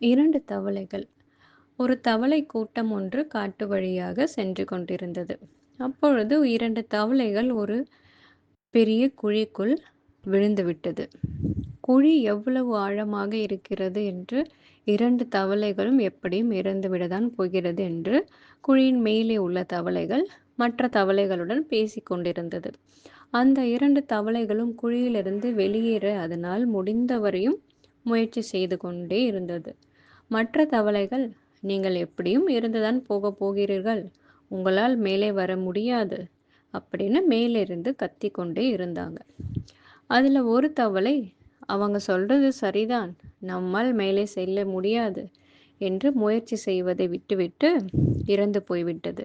இரண்டு தவளைகள். ஒரு தவளை கூட்டம் ஒன்று காட்டு வழியாக சென்று கொண்டிருந்தது. அப்பொழுது இரண்டு தவளைகள் ஒரு பெரிய குழிக்குள் விழுந்துவிட்டது குழி எவ்வளவு ஆழமாக இருக்கிறது என்று இரண்டு தவளைகளும் எப்படியும் இறந்துவிடத்தான் போகிறது என்று குழியின் மேலே உள்ள தவளைகள் மற்ற தவளைகளுடன் பேசி கொண்டிருந்தது. அந்த இரண்டு தவளைகளும் குழியிலிருந்து வெளியேற அதனால் முடிந்தவரையும் முயற்சி செய்து கொண்டே இருந்தது. மற்ற தவளைகள் நீங்கள் எப்படியும் இருந்துதான் போக போகிறீர்கள். உங்களால் மேலே வர முடியாது. அப்படின்னு மேலிருந்து கத்தி கொண்டே இருந்தாங்க. அதில் ஒரு தவளை அவங்க சொல்றது சரிதான். நம்மால் மேலே செல்ல முடியாது என்று முயற்சி செய்வதை விட்டுவிட்டு இறந்து போய்விட்டது.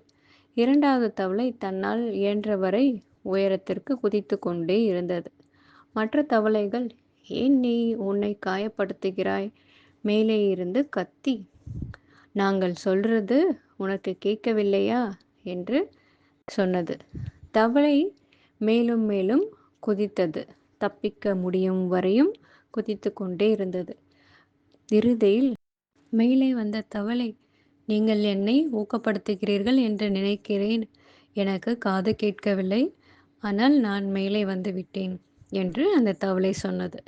இரண்டாவது தவளை தன்னால் இயன்றவரை உயரத்திற்கு குதித்து கொண்டே இருந்தது. மற்ற தவளைகள் ஏன் நீ உன்னை காயப்படுத்துகிறாய்? மேலே இருந்து கத்தி. நாங்கள் சொல்றது உனக்கு கேட்கவில்லையா? என்று சொன்னது. தவளை மேலும் மேலும் குதித்தது. தப்பிக்க முடியும் வரையும் குதித்து கொண்டே இருந்தது. இறுதியில் மேலே வந்த தவளை நீங்கள் என்னை ஊக்கப்படுத்துகிறீர்கள் என்று நினைக்கிறேன். எனக்கு காது கேட்கவில்லை. ஆனால் நான் மேலே வந்து விட்டேன் என்று அந்த தவளை சொன்னது.